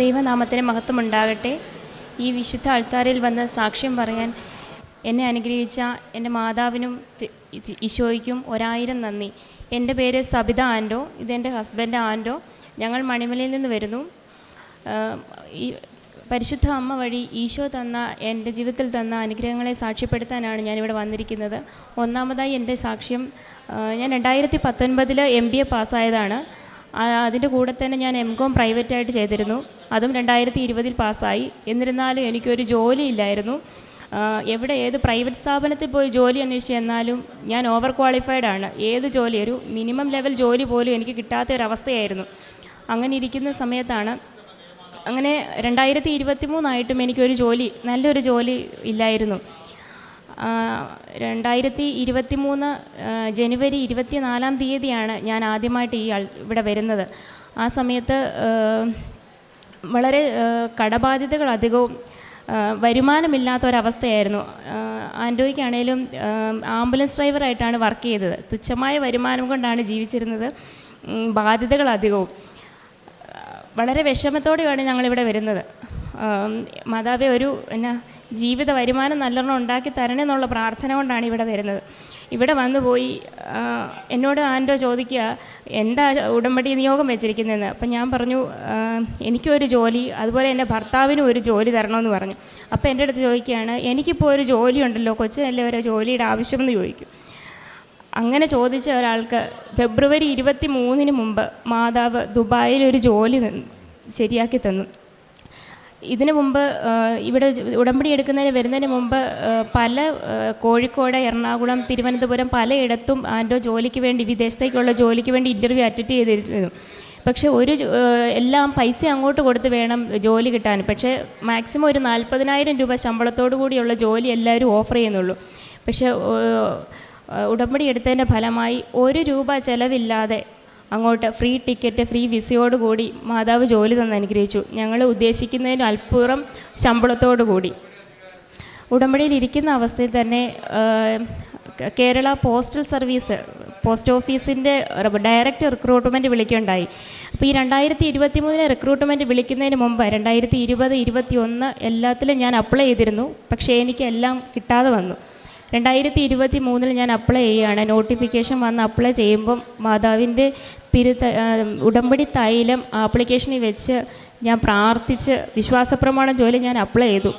ദൈവനാമത്തിന് മഹത്വമുണ്ടാകട്ടെ. ഈ വിശുദ്ധ അൾത്താരയിൽ വന്ന് സാക്ഷ്യം പറയാൻ എന്നെ അനുഗ്രഹിച്ച എന്റെ മാതാവിനും ഈശോയ്ക്കും ഒരായിരം നന്ദി. എന്റെ പേര് സബിത ആൻഡോ ഇതെന്റെ ഹസ്ബൻഡ് ആൻഡോ. ഞങ്ങൾ മണിമലയിൽ നിന്ന് വരുന്നു. ഈ പരിശുദ്ധ അമ്മ വഴി ഈശോ തന്ന എന്റെ ജീവിതത്തിൽ തന്ന അനുഗ്രഹങ്ങളെ സാക്ഷ്യപ്പെടുത്താനാണ് ഞാനിവിടെ വന്നിരിക്കുന്നത്. ഒന്നാമതായി എന്റെ സാക്ഷ്യം ഞാൻ രണ്ടായിരത്തി പത്തൊൻപതിൽ എം ബി എ പാസ്സായതാണ്. അതിന്റെ കൂടെ തന്നെ ഞാൻ എം കോം പ്രൈവറ്റായിട്ട് ചെയ്തിരുന്നു. അതും രണ്ടായിരത്തി ഇരുപതിൽ പാസ്സായി. എന്നിരുന്നാലും എനിക്കൊരു ജോലി ഇല്ലായിരുന്നു എവിടെ ഏത് പ്രൈവറ്റ് സ്ഥാപനത്തിൽ പോയി ജോലി അന്വേഷിച്ച് എന്നാലും ഞാൻ ഓവർ ക്വാളിഫൈഡ് ആണ്. ഏത് ജോലി ഒരു മിനിമം ലെവൽ ജോലി പോലും എനിക്ക് കിട്ടാത്ത ഒരവസ്ഥയായിരുന്നു അങ്ങനെ ഇരിക്കുന്ന സമയത്താണ് അങ്ങനെ രണ്ടായിരത്തി ഇരുപത്തി മൂന്നായിട്ടും എനിക്കൊരു ജോലി നല്ലൊരു ജോലി ഇല്ലായിരുന്നു. രണ്ടായിരത്തി ഇരുപത്തി മൂന്ന് ജനുവരി ഇരുപത്തി നാലാം തീയതിയാണ് ഞാൻ ആദ്യമായിട്ട് ഈ ഇവിടെ വരുന്നത്. ആ സമയത്ത് വളരെ കടബാധ്യതകൾ അധികവും വരുമാനമില്ലാത്തൊരവസ്ഥയായിരുന്നു. ആൻഡോയ്ക്കാണേലും ആംബുലൻസ് ഡ്രൈവറായിട്ടാണ് വർക്ക് ചെയ്തത്. തുച്ഛമായ വരുമാനം കൊണ്ടാണ് ജീവിച്ചിരുന്നത്. ബാധ്യതകൾ അധികവും. വളരെ വിഷമത്തോടെയാണ് ഞങ്ങളിവിടെ വരുന്നത്. മാതാവെ ഒരു എന്നാ ജീവിത വരുമാനം നല്ലോണം ഉണ്ടാക്കി തരണേ എന്നുള്ള പ്രാർത്ഥന കൊണ്ടാണ് ഇവിടെ വരുന്നത്. ഇവിടെ വന്നു പോയി എന്നോട് ആന്റോ ചോദിക്കുക എന്താ ഉടമ്പടി നിയോഗം വെച്ചിരിക്കുന്നതെന്ന്? അപ്പം ഞാൻ പറഞ്ഞു എനിക്കൊരു ജോലി അതുപോലെ എന്റെ ഭർത്താവിനും ഒരു ജോലി തരണമെന്ന് പറഞ്ഞു. അപ്പോൾ എന്റെ അടുത്ത് ചോദിക്കുകയാണ് എനിക്കിപ്പോൾ ഒരു ജോലി ഉണ്ടല്ലോ കൊച്ചിനല്ലേ ഒരു ജോലിയുടെ ആവശ്യമെന്ന് ചോദിക്കും. അങ്ങനെ ചോദിച്ച ഒരാൾക്ക് ഫെബ്രുവരി ഇരുപത്തി മൂന്നിന് മുമ്പ് മാതാവ് ദുബായിൽ ഒരു ജോലി ശരിയാക്കി തന്നു. ഇതിനു മുമ്പ് ഇവിടെ ഉടമ്പടി എടുക്കുന്നതിന് വരുന്നതിന് മുമ്പ് പല കോഴിക്കോട് എറണാകുളം തിരുവനന്തപുരം പലയിടത്തും ആന്റോ ജോലിക്ക് വേണ്ടി വിദേശത്തേക്കുള്ള ജോലിക്ക് വേണ്ടി ഇന്റർവ്യൂ അറ്റൻഡ് ചെയ്തിരുന്നു. പക്ഷേ ഒരു എല്ലാം പൈസ അങ്ങോട്ട് കൊടുത്ത് വേണം ജോലി കിട്ടാൻ. പക്ഷേ മാക്സിമം ഒരു നാൽപ്പതിനായിരം രൂപ ശമ്പളത്തോടു കൂടിയുള്ള ജോലി എല്ലാവരും ഓഫർ ചെയ്യുന്നുള്ളൂ. പക്ഷേ ഉടമ്പടി എടുത്തതിന്റെ ഫലമായി ഒരു രൂപ ചിലവില്ലാതെ അങ്ങോട്ട് ഫ്രീ ടിക്കറ്റ് ഫ്രീ വിസയോട് കൂടി മാതാവ് ജോലി തന്ന് അനുഗ്രഹിച്ചു. ഞങ്ങൾ ഉദ്ദേശിക്കുന്നതിന് അല്പുറം ശമ്പളത്തോടു കൂടി. ഉടമ്പടിയിൽ ഇരിക്കുന്ന അവസ്ഥയിൽ തന്നെ കേരള പോസ്റ്റൽ സർവീസ് പോസ്റ്റ് ഓഫീസിന്റെ ഡയറക്റ്റ് റിക്രൂട്ട്മെന്റ് വിളിക്കുകയുണ്ടായി. അപ്പോൾ ഈ രണ്ടായിരത്തി ഇരുപത്തി മൂന്നിലെ റിക്രൂട്ട്മെന്റ് വിളിക്കുന്നതിന് മുമ്പ് രണ്ടായിരത്തി ഇരുപത് ഇരുപത്തി ഒന്ന് എല്ലാത്തിലും ഞാൻ അപ്ലൈ ചെയ്തിരുന്നു. പക്ഷേ എനിക്ക് എല്ലാം കിട്ടാതെ വന്നു. രണ്ടായിരത്തി ഇരുപത്തി മൂന്നിൽ ഞാൻ അപ്ലൈ ചെയ്യുകയാണ്. നോട്ടിഫിക്കേഷൻ വന്ന് അപ്ലൈ ചെയ്യുമ്പം മാതാവിന്റെ തിരുത്ത ഉടമ്പടി തൈലം ആപ്ലിക്കേഷനിൽ വെച്ച് ഞാൻ പ്രാർത്ഥിച്ച് വിശ്വാസപ്രമാണം ജോലി ഞാൻ അപ്ലൈ ചെയ്തു.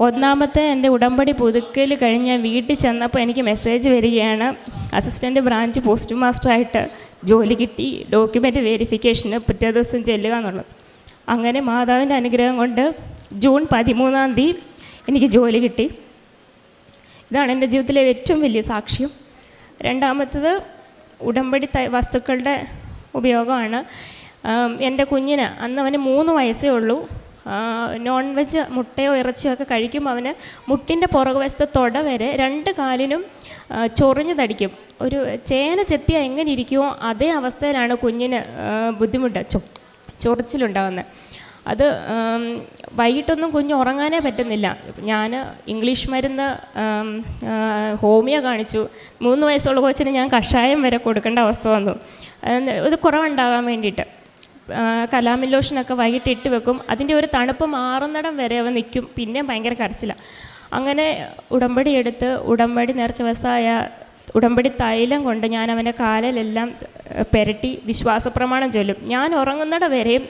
ഒന്നാമത്തെ എന്റെ ഉടമ്പടി പുതുക്കൽ കഴിഞ്ഞ് വീട്ടിൽ ചെന്നപ്പോൾ എനിക്ക് മെസ്സേജ് വരികയാണ്. അസിസ്റ്റന്റ് ബ്രാഞ്ച് പോസ്റ്റ് മാസ്റ്ററായിട്ട് ജോലി കിട്ടി. ഡോക്യുമെന്റ് വെരിഫിക്കേഷന് പിറ്റേ ദിവസം ചെല്ലുക എന്നുള്ളത്. അങ്ങനെ മാതാവിന്റെ അനുഗ്രഹം കൊണ്ട് ജൂൺ പതിമൂന്നാം തീയതി എനിക്ക് ജോലി കിട്ടി. ഇതാണ് എന്റെ ജീവിതത്തിലെ ഏറ്റവും വലിയ സാക്ഷ്യം. രണ്ടാമത്തത് ഉടമ്പടി വസ്തുക്കളുടെ ഉപയോഗമാണ്. എന്റെ കുഞ്ഞിന് അന്ന് അവന് മൂന്ന് വയസ്സേ ഉള്ളൂ. നോൺ വെജ് മുട്ടയോ ഇറച്ചിയോ ഒക്കെ കഴിക്കുമ്പോൾ അവന് മുട്ടിന്റെ പുറകുവശത്തെ തുട വരെ രണ്ട് കാലിനും ചൊറിഞ്ഞു തടിക്കും. ഒരു ചേന ചെത്തിയാൽ എങ്ങനെ ഇരിക്കുമോ അതേ അവസ്ഥയിലാണ് കുഞ്ഞിന് ബുദ്ധിമുട്ട്. ചൊറിച്ചിലുണ്ടാകുന്നത് അത് വൈകിട്ടൊന്നും കുഞ്ഞ് ഉറങ്ങാനേ പറ്റുന്നില്ല. ഞാൻ ഇംഗ്ലീഷ് മരുന്ന് ഹോമിയ കാണിച്ചു. മൂന്ന് വയസ്സുള്ള കൊച്ചിന് ഞാൻ കഷായം വരെ കൊടുക്കേണ്ട അവസ്ഥ വന്നു. ഇത് കുറവുണ്ടാകാൻ വേണ്ടിയിട്ട്. കലാമില്ലോഷനൊക്കെ വൈകിട്ട് ഇട്ട് വെക്കും. അതിന്റെ ഒരു തണുപ്പ് മാറുന്നിടം വരെ അവൻ നിൽക്കും. പിന്നെ ഭയങ്കര കരച്ചിലാണ് അങ്ങനെ ഉടമ്പടി എടുത്ത് ഉടമ്പടി നേർച്ച വയസ്സായ ഉടമ്പടി തൈലം കൊണ്ട് ഞാൻ അവന്റെ കാലിലെല്ലാം പെരട്ടി വിശ്വാസപ്രമാണം ചൊല്ലും. ഞാൻ ഉറങ്ങുന്നിട വരെയും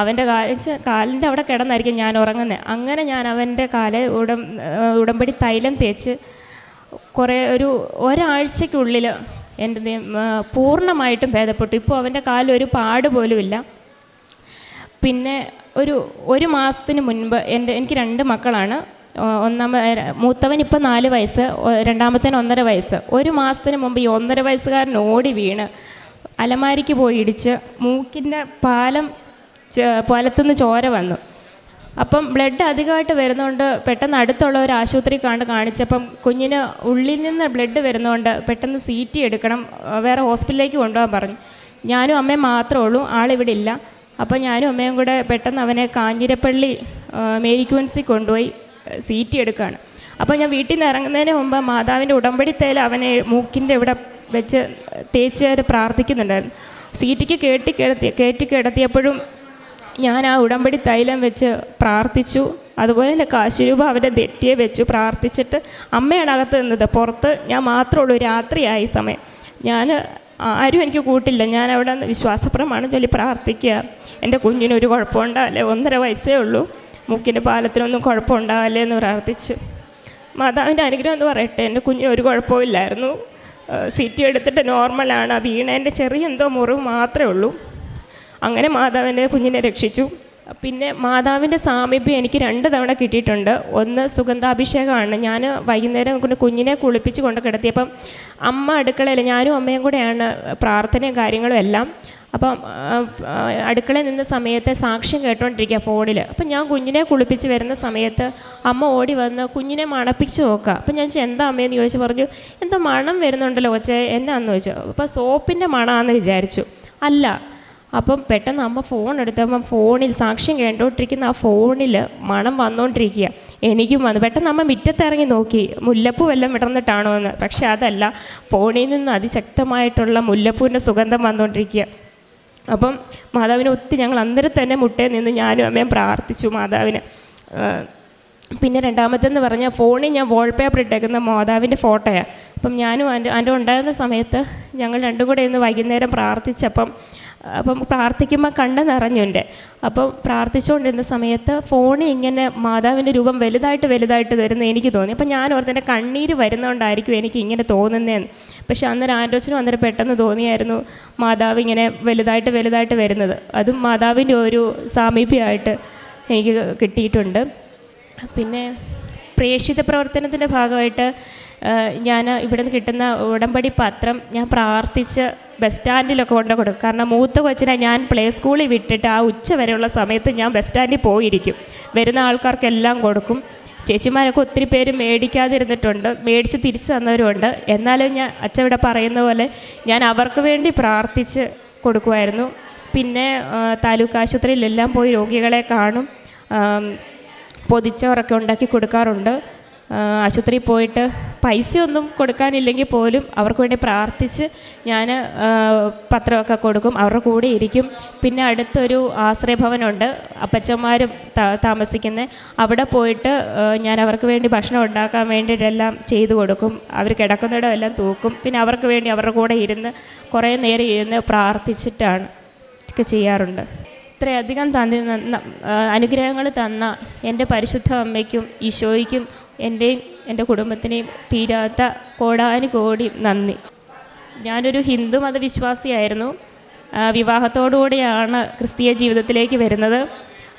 അവന്റെ കാല കാലിന്റെ അവിടെ കിടന്നായിരിക്കും ഞാൻ ഉറങ്ങുന്നത്. അങ്ങനെ ഞാൻ അവന്റെ കാൽ ഉടം ഉടമ്പടി തൈലം തേച്ച് കുറേ ഒരു ഒരാഴ്ചയ്ക്കുള്ളിൽ എന്റെ പൂർണമായിട്ടും ഭേദപ്പെട്ടു. ഇപ്പോൾ അവന്റെ കാലൊരു പാട് പോലുമില്ല. പിന്നെ ഒരു ഒരു മാസത്തിന് മുൻപ് എന്റെ എനിക്ക് രണ്ട് മക്കളാണ്. ഒന്നാമ മൂത്തവൻ ഇപ്പോൾ നാല് വയസ്സ് രണ്ടാമത്തേന് ഒന്നര വയസ്സ്. ഒരു മാസത്തിന് മുമ്പ് ഈ ഒന്നര വയസ്സുകാരൻ ഓടി വീണ് അലമാരിക്ക് പോയി ഇടിച്ച് മൂക്കിന്റെ പാലം പാലത്തുനിന്ന് ചോര വന്നു. അപ്പം ബ്ലഡ് അധികമായിട്ട് വരുന്നതുകൊണ്ട് പെട്ടെന്ന് അടുത്തുള്ള ഒരു ആശുപത്രി കണ്ട് കാണിച്ചപ്പം കുഞ്ഞിന് ഉള്ളിൽ നിന്ന് ബ്ലഡ് വരുന്നതുകൊണ്ട് പെട്ടെന്ന് സി ടി എടുക്കണം വേറെ ഹോസ്പിറ്റലിലേക്ക് കൊണ്ടുപോകാൻ പറഞ്ഞു. ഞാനും അമ്മയും മാത്രമേ ഉള്ളൂ ആളിവിടെ ഇല്ല. അപ്പോൾ ഞാനും അമ്മയും കൂടെ പെട്ടെന്ന് അവനെ കാഞ്ഞിരപ്പള്ളി മേരിക്വൻസി കൊണ്ടുപോയി സി ടി എടുക്കുകയാണ് അപ്പോൾ ഞാൻ വീട്ടിൽ നിന്ന് ഇറങ്ങുന്നതിന് മുമ്പ് മാതാവിന്റെ ഉടമ്പടി തേൽ അവനെ മൂക്കിന്റെ ഇവിടെ വെച്ച് തേച്ച് പ്രാർത്ഥിക്കുന്നുണ്ടായിരുന്നു. സീറ്റിക്ക് കയറ്റി കിടത്തി കയറ്റി കിടത്തിയപ്പോഴും ഞാൻ ആ ഉടമ്പടി തൈലം വെച്ച് പ്രാർത്ഥിച്ചു. അതുപോലെ തന്നെ കാശിരൂപ അവന്റെ തെറ്റിയെ വെച്ചു പ്രാർത്ഥിച്ചിട്ട് അമ്മയാണ് അകത്ത് നിന്നത്. പുറത്ത് ഞാൻ മാത്രമേ ഉള്ളൂ രാത്രിയായി സമയം. ഞാൻ ആരും എനിക്ക് കൂട്ടില്ല. ഞാൻ അവിടെ വിശ്വാസപ്രമാണെന്ന് വിശ്വാസപ്രമാണം ചൊല്ലി പ്രാർത്ഥിക്കുക. എന്റെ കുഞ്ഞിന് ഒരു കുഴപ്പമുണ്ടാവില്ലേ. ഒന്നര വയസ്സേ ഉള്ളൂ. മുക്കിന്റെ പാലത്തിനൊന്നും കുഴപ്പമുണ്ടാവില്ലേ എന്ന് പ്രാർത്ഥിച്ച്. മാതാവിന്റെ അനുഗ്രഹം എന്ന് പറയട്ടെ എന്റെ കുഞ്ഞിന് ഒരു കുഴപ്പമില്ലായിരുന്നു സി എടുത്തിട്ട് നോർമലാണ് വീണേന്റെ ചെറിയ എന്തോ മുറിവ് മാത്രമേ ഉള്ളൂ. അങ്ങനെ മാതാവിന്റെ കുഞ്ഞിനെ രക്ഷിച്ചു. പിന്നെ മാതാവിന്റെ സാമീപ്യം എനിക്ക് രണ്ട് തവണ കിട്ടിയിട്ടുണ്ട്. ഒന്ന് സുഗന്ധാഭിഷേകമാണ്. ഞാൻ വൈകുന്നേരം കൊണ്ട് കുഞ്ഞിനെ കുളിപ്പിച്ച് കൊണ്ട് കിടത്തിയപ്പം അമ്മ അടുക്കളയിൽ ഞാനും അമ്മയും കൂടെയാണ് പ്രാർത്ഥനയും കാര്യങ്ങളും എല്ലാം. അപ്പം അടുക്കളയിൽ നിന്ന സമയത്ത് സാക്ഷ്യം കേട്ടോണ്ടിരിക്കുക ഫോണിൽ അപ്പം ഞാൻ കുഞ്ഞിനെ കുളിപ്പിച്ച് വരുന്ന സമയത്ത് അമ്മ ഓടി വന്ന് കുഞ്ഞിനെ മണപ്പിച്ച് നോക്കുക. അപ്പം ഞാൻ എന്താ അമ്മയെന്ന് ചോദിച്ചു പറഞ്ഞു എന്താ മണം വരുന്നുണ്ടല്ലോ കൊച്ചേ എന്നാന്ന് ചോദിച്ചു. അപ്പോൾ സോപ്പിന്റെ മണമാണെന്ന് വിചാരിച്ചു. അല്ല അപ്പം പെട്ടെന്ന് അമ്മ ഫോൺ എടുത്തപ്പം ഫോണിൽ സാക്ഷ്യം കേട്ടോണ്ടിരിക്കുന്ന ആ ഫോണിൽ മണം വന്നുകൊണ്ടിരിക്കുക എനിക്കും വന്നു. പെട്ടെന്ന് അമ്മ മുറ്റത്തിറങ്ങി നോക്കി. മുല്ലപ്പൂ വല്ലതും വിടർന്നിട്ടാണോ എന്ന്. പക്ഷേ അതല്ല ഫോണിൽ നിന്ന് അതിശക്തമായിട്ടുള്ള മുല്ലപ്പൂവിന്റെ സുഗന്ധം വന്നുകൊണ്ടിരിക്കുക അപ്പം മാതാവിനെ ഒത്തിരി ഞങ്ങൾ അന്നേരം തന്നെ മുട്ടേ നിന്ന് ഞാനും അമ്മയും പ്രാർത്ഥിച്ചു മാതാവിന്. പിന്നെ രണ്ടാമത്തെന്ന് പറഞ്ഞാൽ ഫോണിൽ ഞാൻ വാൾപേപ്പർ ഇട്ടേക്കുന്ന മാതാവിന്റെ ഫോട്ടോയാണ് അപ്പം ഞാനും എന്റെ എന്റെ ഉണ്ടായിരുന്ന സമയത്ത് ഞങ്ങൾ രണ്ടും കൂടെ ഇന്ന് വൈകുന്നേരം പ്രാർത്ഥിച്ചപ്പം അപ്പം പ്രാർത്ഥിക്കുമ്പോൾ കണ്ണ് നിറഞ്ഞു എന്റെ അപ്പം പ്രാർത്ഥിച്ചുകൊണ്ടിരുന്ന സമയത്ത് ഫോണിൽ ഇങ്ങനെ മാതാവിന്റെ രൂപം വലുതായിട്ട് വലുതായിട്ട് വരുന്ന എനിക്ക് തോന്നി. അപ്പം ഞാൻ ഓർത്ത് എന്റെ കണ്ണീര് വരുന്നതുകൊണ്ടായിരിക്കും എനിക്ക് ഇങ്ങനെ തോന്നുന്നതെന്ന് പക്ഷേ അന്നേരം ആൻഡോച്ചിനും അന്നേരം പെട്ടെന്ന് തോന്നിയായിരുന്നു മാതാവ് ഇങ്ങനെ വലുതായിട്ട് വലുതായിട്ട് വരുന്നത്. അതും മാതാവിന്റെ ഒരു സാമീപ്യമായിട്ട് എനിക്ക് കിട്ടിയിട്ടുണ്ട്. പിന്നെ പ്രേക്ഷിത പ്രവർത്തനത്തിന്റെ ഭാഗമായിട്ട് ഞാൻ ഇവിടെ നിന്ന് കിട്ടുന്ന ഉടമ്പടി പത്രം ഞാൻ പ്രാർത്ഥിച്ച് ബസ് സ്റ്റാൻഡിലൊക്കെ കൊണ്ട് കൊടുക്കും. കാരണം മൂത്ത കൊച്ചിനെ ഞാൻ പ്ലേ സ്കൂളിൽ വിട്ടിട്ട് ആ ഉച്ച വരെയുള്ള സമയത്ത് ഞാൻ ബസ് സ്റ്റാൻഡിൽ പോയിരിക്കും. വരുന്ന ആൾക്കാർക്കെല്ലാം കൊടുക്കും. ചേച്ചിമാരൊക്കെ ഒത്തിരി പേര് മേടിക്കാതിരുന്നിട്ടുണ്ട്. മേടിച്ച് തിരിച്ചു തന്നവരുണ്ട്. എന്നാലും ഞാൻ അച്ഛൻ ഇവിടെ പറയുന്ന പോലെ ഞാൻ അവർക്ക് വേണ്ടി പ്രാർത്ഥിച്ച് കൊടുക്കുമായിരുന്നു. പിന്നെ താലൂക്ക് ആശുപത്രിയിലെല്ലാം പോയി രോഗികളെ കാണും. പൊതിച്ചവരൊക്കെ ഉണ്ടാക്കി കൊടുക്കാറുണ്ട്. ആശുപത്രിയിൽ പോയിട്ട് പൈസയൊന്നും കൊടുക്കാനില്ലെങ്കിൽ പോലും അവർക്ക് വേണ്ടി പ്രാർത്ഥിച്ച് ഞാൻ പത്രമൊക്കെ കൊടുക്കും അവരുടെ കൂടെ ഇരിക്കും. പിന്നെ അടുത്തൊരു ആശ്രയഭവനുണ്ട് അപ്പച്ചന്മാരും താമസിക്കുന്ന. അവിടെ പോയിട്ട് ഞാൻ അവർക്ക് വേണ്ടി ഭക്ഷണം ഉണ്ടാക്കാൻ വേണ്ടിയിട്ടെല്ലാം ചെയ്തു കൊടുക്കും. അവർ കിടക്കുന്നിടം എല്ലാം തൂക്കും. പിന്നെ അവർക്ക് വേണ്ടി അവരുടെ കൂടെ ഇരുന്ന് കുറേ നേരം ഇരുന്ന് പ്രാർത്ഥിച്ചിട്ടാണ് ഒക്കെ ചെയ്യാറുണ്ട്. ഇത്രയധികം തന്നി അനുഗ്രഹങ്ങൾ തന്ന എന്റെ പരിശുദ്ധ അമ്മയ്ക്കും ഈശോയ്ക്കും എന്റെയും എന്റെ കുടുംബത്തിനെയും തീരാത്ത കോടാനുകോടി നന്ദി. ഞാനൊരു ഹിന്ദു മതവിശ്വാസിയായിരുന്നു. വിവാഹത്തോടുകൂടിയാണ് ക്രിസ്തീയ ജീവിതത്തിലേക്ക് വരുന്നത്.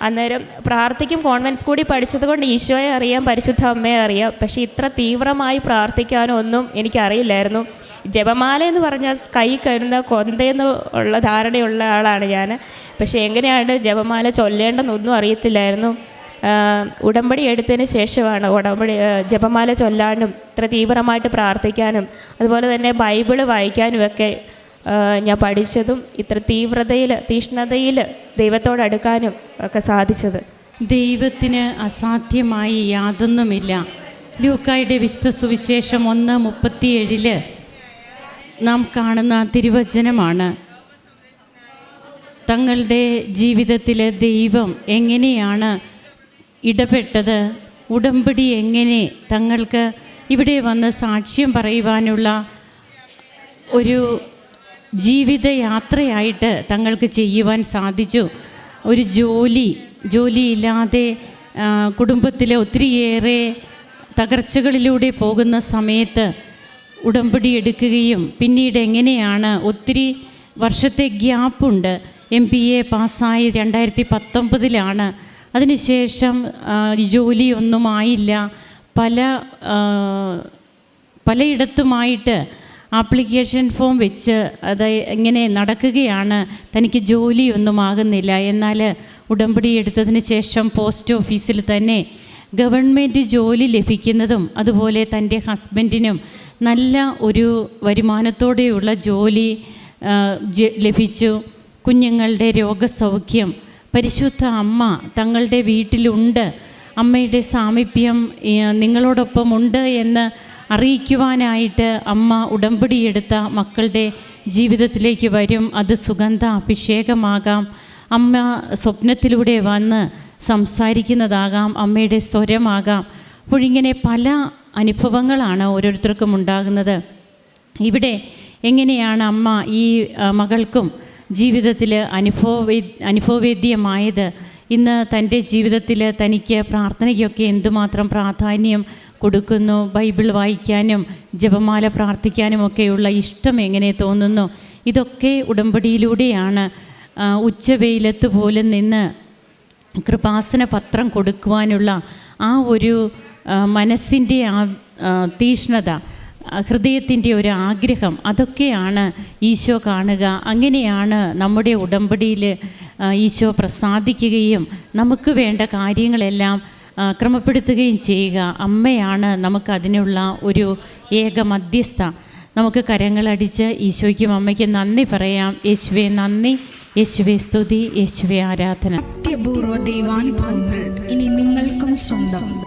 അന്നേരം പ്രാർത്ഥിക്കും കോൺവെൻസ് കൂടി പഠിച്ചതുകൊണ്ട് ഈശോയെ അറിയാം പരിശുദ്ധ അമ്മയെ അറിയാം. പക്ഷേ ഇത്ര തീവ്രമായി പ്രാർത്ഥിക്കാനോ ഒന്നും എനിക്കറിയില്ലായിരുന്നു. ജപമാല എന്ന് പറഞ്ഞാൽ കൈ കഴുന്ന കൊന്തയെന്ന് ഉള്ള ധാരണയുള്ള ആളാണ് ഞാൻ. പക്ഷേ എങ്ങനെയാണ് ജപമാല ചൊല്ലേണ്ടെന്നൊന്നും അറിയത്തില്ലായിരുന്നു. ഉടമ്പടി എടുത്തതിന് ശേഷമാണ് ഉടമ്പടി ജപമാല ചൊല്ലാനും ഇത്ര തീവ്രമായിട്ട് പ്രാർത്ഥിക്കാനും അതുപോലെ തന്നെ ബൈബിൾ വായിക്കാനും ഒക്കെ ഞാൻ പഠിച്ചതും ഇത്ര തീവ്രതയിൽ തീഷ്ണതയിൽ ദൈവത്തോടടുക്കാനും ഒക്കെ സാധിച്ചത്. ദൈവത്തിന് അസാധ്യമായി യാതൊന്നുമില്ല. ലൂക്കായുടെ വിശുദ്ധ സുവിശേഷം ഒന്ന് മുപ്പത്തിയേഴിൽ നാം കാണുന്ന തിരുവചനമാണ്. തങ്ങളുടെ ജീവിതത്തിൽ ദൈവം എങ്ങനെയാണ് ഇടപെട്ടത്. ഉടമ്പടി എങ്ങനെ തങ്ങൾക്ക് ഇവിടെ വന്ന് സാക്ഷ്യം പറയുവാനുള്ള ഒരു ജീവിതയാത്രയായിട്ട് തങ്ങൾക്ക് ചെയ്യുവാൻ സാധിച്ചു. ഒരു ജോലി ജോലിയില്ലാതെ കുടുംബത്തിലെ ഒത്തിരിയേറെ തകർച്ചകളിലൂടെ പോകുന്ന സമയത്ത് ഉടമ്പടി എടുക്കുകയും പിന്നീട് എങ്ങനെയാണ് ഒത്തിരി വർഷത്തെ ഗ്യാപ്പുണ്ട്. എം പി എ പാസ്സായി രണ്ടായിരത്തി പത്തൊമ്പതിലാണ് അതിനുശേഷം ജോലിയൊന്നുമായില്ല. പല പലയിടത്തുമായിട്ട് ആപ്ലിക്കേഷൻ ഫോം വെച്ച് അത് ഇങ്ങനെ നടക്കുകയാണ്. തനിക്ക് ജോലിയൊന്നും ആകുന്നില്ല എന്നാൽ ഉടമ്പടി എടുത്തതിന് ശേഷം പോസ്റ്റ് ഓഫീസിൽ തന്നെ ഗവൺമെന്റ് ജോലി ലഭിക്കുന്നതും അതുപോലെ തന്റെ ഹസ്ബൻഡിനും നല്ല ഒരു വരുമാനത്തോടെയുള്ള ജോലി ലഭിച്ചു. കുഞ്ഞുങ്ങളുടെ രോഗസൗഖ്യം പരിശുദ്ധ അമ്മ തങ്ങളുടെ വീട്ടിലുണ്ട്. അമ്മയുടെ സാമീപ്യം നിങ്ങളോടൊപ്പം ഉണ്ട് എന്ന് അറിയിക്കുവാനായിട്ട് അമ്മ ഉടമ്പടിയെടുത്ത മക്കളുടെ ജീവിതത്തിലേക്ക് വരും. അത് സുഗന്ധ അഭിഷേകമാകാം. അമ്മ സ്വപ്നത്തിലൂടെ വന്ന് സംസാരിക്കുന്നതാകാം. അമ്മയുടെ സ്വരമാകാം. അപ്പോഴിങ്ങനെ പല അനുഭവങ്ങളാണ് ഓരോരുത്തർക്കും ഉണ്ടാകുന്നത്. ഇവിടെ എങ്ങനെയാണ് അമ്മ ഈ മകൾക്കും ജീവിതത്തിൽ അനുഭവ അനുഭവവേദ്യമായത്. ഇന്ന് തന്റെ ജീവിതത്തിൽ തനിക്ക് പ്രാർത്ഥനയ്ക്കൊക്കെ എന്തുമാത്രം പ്രാധാന്യം കൊടുക്കുന്നു? ബൈബിൾ വായിക്കാനും ജപമാല പ്രാർത്ഥിക്കാനും ഒക്കെയുള്ള ഇഷ്ടം എങ്ങനെ തോന്നുന്നു? ഇതൊക്കെ ഉടമ്പടിയിലൂടെയാണ് ഉച്ചവെയിലത്ത് പോലും നിന്ന് കൃപാസന പത്രം കൊടുക്കുവാനുള്ള ആ ഒരു മനസ്സിന്റെ ആ, തീഷ്ണത ഹൃദയത്തിന്റെ ഒരു ആഗ്രഹം അതൊക്കെയാണ് ഈശോ കാണുക. അങ്ങനെയാണ് നമ്മുടെ ഉടമ്പടിയിൽ ഈശോ പ്രസാദിക്കുകയും നമുക്ക് വേണ്ട കാര്യങ്ങളെല്ലാം ക്രമപ്പെടുത്തുകയും ചെയ്യുക. അമ്മയാണ് നമുക്കതിനുള്ള ഒരു ഏക മധ്യസ്ഥ. നമുക്ക് കരങ്ങളടിച്ച് ഈശോയ്ക്കും അമ്മയ്ക്കും നന്ദി പറയാം. യേശുവെ നന്ദി. യേശുവെ സ്തുതി. യേശുവെ ആരാധന. അത്യപൂർവ ദൈവാനുഭവങ്ങൾ ഇനി നിങ്ങൾക്കും സ്വന്തം.